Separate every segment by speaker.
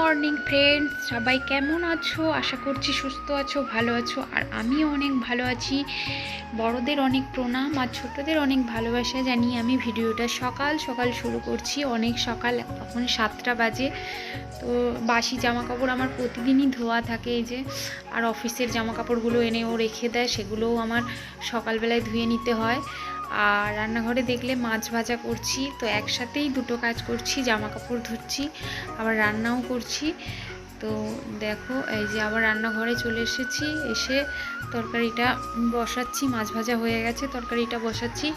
Speaker 1: Morning friends সবাই কেমন আছো? আশা করছি সুস্থ আছো, ভালো আছো, আর আমিও অনেক ভালো আছি। বড়দের অনেক প্রণাম, আর ছোটদের অনেক ভালোবাসা জানিয়ে আমি ভিডিওটা সকাল সকাল শুরু করছি। অনেক সকাল, এখন সাতটা বাজে। তো বাসি জামা কাপড় আমার প্রতিদিনই ধোয়া থাকে এই যে, আর অফিসের জামা কাপড়গুলো এনেও রেখে দেয়, সেগুলোও আমার সকালবেলায় ধুয়ে নিতে হয়। আর রান্নাঘরে দেখলে মাছ ভাজা করছি, তো একসাথেই দুটো কাজ করছি জামা কাপড় ধুচ্ছি, আবার রান্নাও করছি। তো দেখো, এই যে আবার রান্নাঘরে চলে এসেছি, এসে তরকারিটা বসাচ্ছি, মাছ ভাজা হয়ে গেছে, তরকারিটা বসাচ্ছি,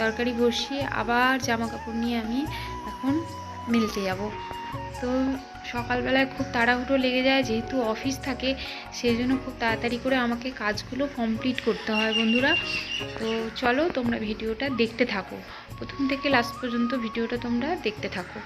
Speaker 1: তরকারি বসিয়ে আবার জামা কাপড় নিয়ে আমি এখন মিলতে যাব। তো সকালবেলায় খুব তাড়াহুড়ো লেগে যায়, যেহেতু অফিস থাকে সেই জন্য খুব তাড়াতাড়ি করে আমাকে কাজগুলো কমপ্লিট করতে হয় বন্ধুরা। তো চলো তোমরা ভিডিওটা দেখতে থাকো। প্রথম থেকে লাস্ট পর্যন্ত ভিডিওটা তোমরা দেখতে থাকো।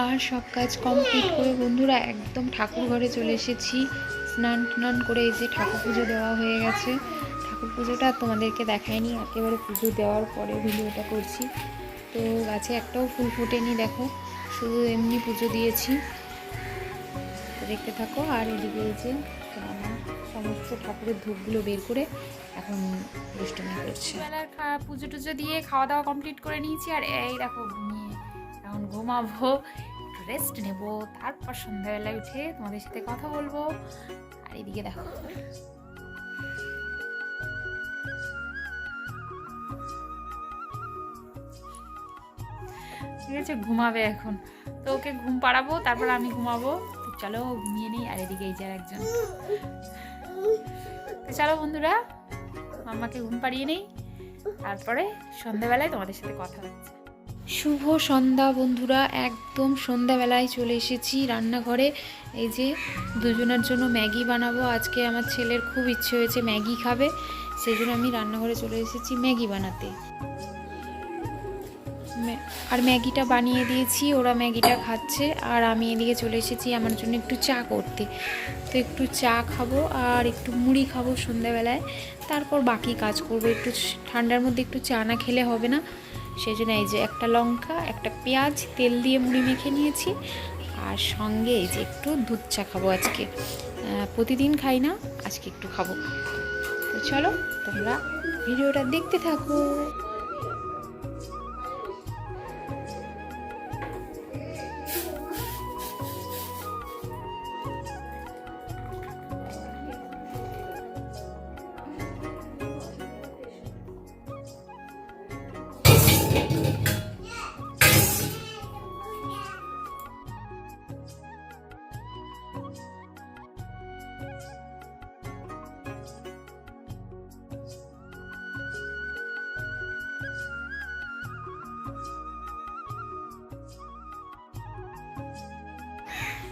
Speaker 1: আর সব কাজ কমপ্লিট করে বন্ধুরা একদম ঠাকুর ঘরে চলে এসেছি। স্নান টান করে এই যে ঠাকুর পুজো দেওয়া হয়ে গেছে। ঠাকুর পুজোটা তোমাদেরকে দেখায়নি একেবারে পুজো দেওয়ার পরে ভিডিওটা করছি। তো গাছে একটাও ফুল ফোটেনি, দেখো, শুধু এমনি পুজো দিয়েছি। দেখতে থাকো, আর এদিকে এই যে সমস্ত ঠাকুরের ধূপগুলো বের করে এখন দুষ্টমি করছে। পুজো টুজো দিয়ে খাওয়া দাওয়া কমপ্লিট করে নিয়েছি, আর এই দেখো ঘুমিয়ে এখন ঘুমাবো? রেস্ট নেব, তারপর সন্ধ্যাবেলায় উঠে তোমাদের সাথে কথা বলব। আর এদিকে দেখো। ঠিক আছে, ঘুমাবে এখন। তো ওকে ঘুম পাড়াবো, তারপর আমি ঘুমাবো। তো চলো ঘুমিয়ে নিই, আর এদিকে এই যে একজন। তো চলো বন্ধুরা, মাম্মাকে ঘুম পাড়িয়ে নিই। তারপরে সন্ধ্যাবেলায় তোমাদের সাথে কথা হচ্ছে। শুভ সন্ধ্যা বন্ধুরা, একদম সন্ধ্যাবেলায় চলে এসেছি রান্নাঘরে। এই যে দুজনের জন্য ম্যাগি বানাবো। আজকে আমার ছেলের খুব ইচ্ছে হয়েছে ম্যাগি খাবে সেই জন্য আমি রান্নাঘরে চলে এসেছি ম্যাগি বানাতে। আর ম্যাগিটা বানিয়ে দিয়েছি, ওরা ম্যাগিটা খাচ্ছে, আর আমি এদিকে চলে এসেছি আমার জন্য একটু চা করতে। তো একটু চা খাব আর একটু মুড়ি খাব সন্ধ্যাবেলায়, তারপর বাকি কাজ করব। একটু ঠান্ডার মধ্যে একটু চা না খেলে হবে না। সেই জন্য এই যে একটা লঙ্কা, একটা পেঁয়াজ, তেল দিয়ে মুড়ি মেখে নিয়েছি। আর সঙ্গে এই যে একটু দুধ চা খাব আজকে। প্রতিদিন খাই না, আজকে একটু খাব। তো চলো, তোমরা ভিডিওটা দেখতে থাকো।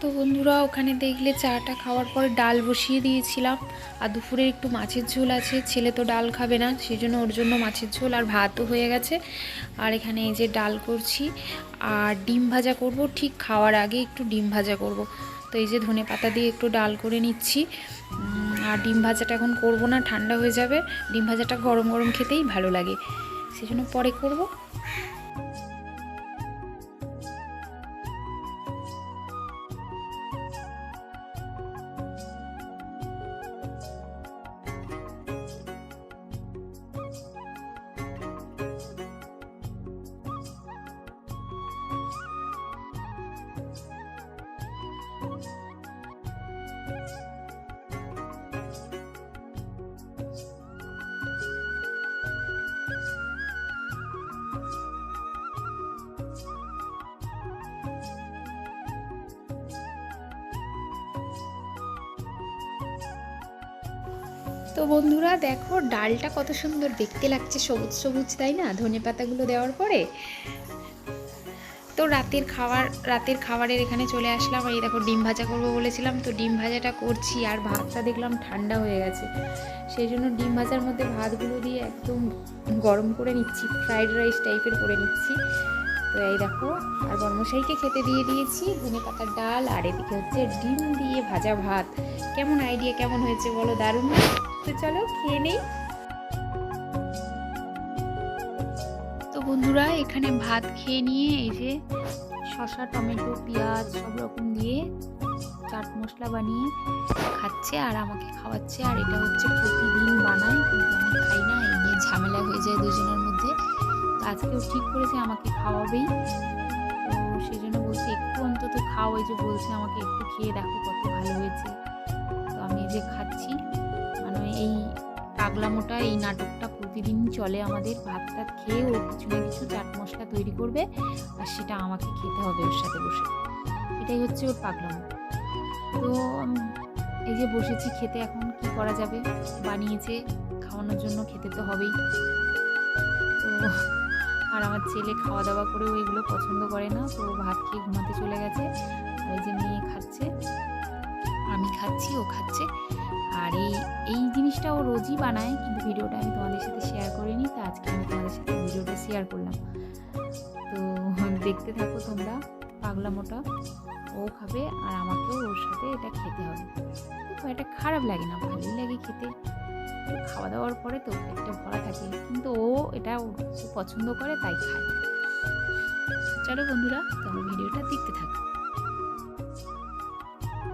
Speaker 1: তো বন্ধুরা, ওখানে দেখলে চাটা খাওয়ার পর ডাল বসিয়ে দিয়েছিলাম। আর দুপুরে একটু মাছের ঝোল আছে, ছেলে তো ডাল খাবে না সেই জন্য ওর জন্য মাছের ঝোল আর ভাতও হয়ে গেছে। আর এখানে এই যে ডাল করছি, আর ডিম ভাজা করব, ঠিক খাওয়ার আগে একটু ডিম ভাজা করব। তো এই যে ধনে পাতা দিয়ে একটু ডাল করে নিচ্ছি। আর ডিম ভাজাটা এখন করব না, ঠান্ডা হয়ে যাবে। ডিম ভাজাটা গরম গরম খেতেই ভালো লাগে। সেই জন্য পরে করব। তো বন্ধুরা দেখো ডালটা কত সুন্দর দেখতে লাগছে সবুজ সবুজ, তাই না? ধনে পাতাগুলো দেওয়ার পরে তো রাতের খাবার রাতের খাবারের এখানে চলে আসলাম। এই দেখো ডিম ভাজা করব বলেছিলাম, তো ডিম ভাজাটা করছি আর ভাতটা দেখলাম ঠান্ডা হয়ে গেছে। সেই জন্য ডিম ভাজার মধ্যে ভাতগুলো দিয়ে একদম গরম করে নিচ্ছি ফ্রাইড রাইস টাইপের করে নিচ্ছি। তো এই দেখো, আর বর্মশাইকে খেতে দিয়ে দিয়েছি ধনে পাতার ডাল, আর এদিকে হচ্ছে ডিম দিয়ে ভাজা ভাত। কেমন আইডিয়া কেমন হয়েছে বলো দারুণ? তো চলো খেয়ে নেই। তো বন্ধুরা, এখানে ভাত খেয়ে নিয়ে এই যে শসা, টমেটো, পেঁয়াজ সব রকম দিয়ে চাট মশলা বানিয়ে খাচ্ছে আর আমাকে খাওয়াচ্ছে। আর এটা হচ্ছে প্রতিদিন বানায়। আজকেও ঠিক করেছে, আমাকে খাওয়াবেই। তো সেই জন্য বলছি, একটু অন্তত খাও, এই যে বলছে আমাকে একটু খেয়ে দেখো কত ভালো হয়েছে। তো আমি এই যে খাচ্ছি। মানে এই পাগলামোটা, এই নাটকটা প্রতিদিন চলে আমাদের। ভাত টাত খেয়ে ও কিছু না কিছু চাট মশলা তৈরি করবে, আর সেটা আমাকে খেতে হবে ওর সাথে বসে। এটাই হচ্ছে ওর পাগলামো। তো এই যে বসেছি খেতে, এখন কি করা যাবে? বানিয়েছে, খাওয়ানোর জন্য খেতে তো হবেই। তো আর আমার ছেলে খাওয়া দাওয়া করেও এগুলো পছন্দ করে না, তো ভাত খেয়ে ঘুমাতে চলে গেছে। ওই যে মেয়ে খাচ্ছে, আমি খাচ্ছি, ও খাচ্ছে। আর এই এই জিনিসটা ও রোজই বানায়, কিন্তু ভিডিওটা আমি তোমাদের সাথে শেয়ার করিনি, তো আজকে আমি তোমাদের সাথে ভিডিওটা শেয়ার করলাম। তো দেখতে থাকো তোমরা পাগলামোটা ও খাবে আর আমাকেও ওর সাথে এটা খেতে হবে। তো এটা খারাপ লাগে না, ভালোই লাগে খেতে। খাওয়া দাওয়ার পরে তো পেটটা ভরা থাকে। কিন্তু ও এটা পছন্দ করে, তাই খায়। চলো বন্ধুরা, তোমরা ভিডিওটা দেখতে থাকো।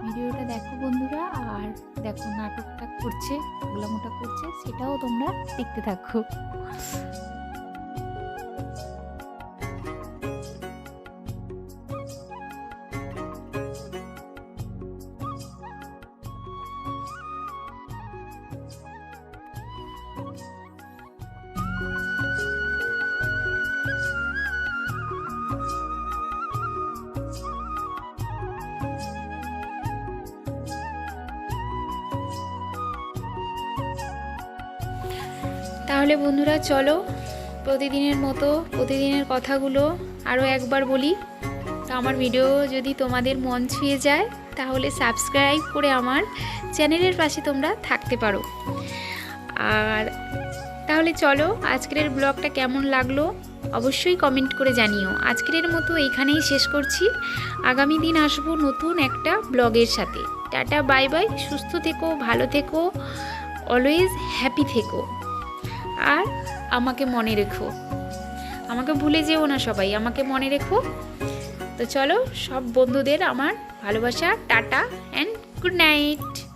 Speaker 1: ভিডিওটা দেখো বন্ধুরা, আর দেখো নাটকটা করছে, গোলামোটা করছে, সেটাও তোমরা দেখতে থাকো। তাহলে বন্ধুরা চলো প্রতিদিনের মতো, প্রতিদিনের কথাগুলো আরও একবার বলি। তো আমার ভিডিও যদি তোমাদের মন ছুঁয়ে যায়, তাহলে সাবস্ক্রাইব করে আমার চ্যানেলের পাশে তোমরা থাকতে পারো। আর তাহলে চলো আজকের ব্লগটা কেমন লাগল অবশ্যই কমেন্ট করে জানিও। আজকের মতো এইখানেই শেষ করছি। আগামী দিন আসব নতুন একটা ব্লগের সাথে। টাটা বাই বাই সুস্থ থেকো, ভালো থেকো অলওয়েজ হ্যাপি থেকো। আর আমাকে মনে রেখো। আমাকে ভুলে যেও না সবাই, আমাকে মনে রেখো। তো চলো, সব বন্ধুদের আমার ভালোবাসা, টাটা অ্যান্ড গুড নাইট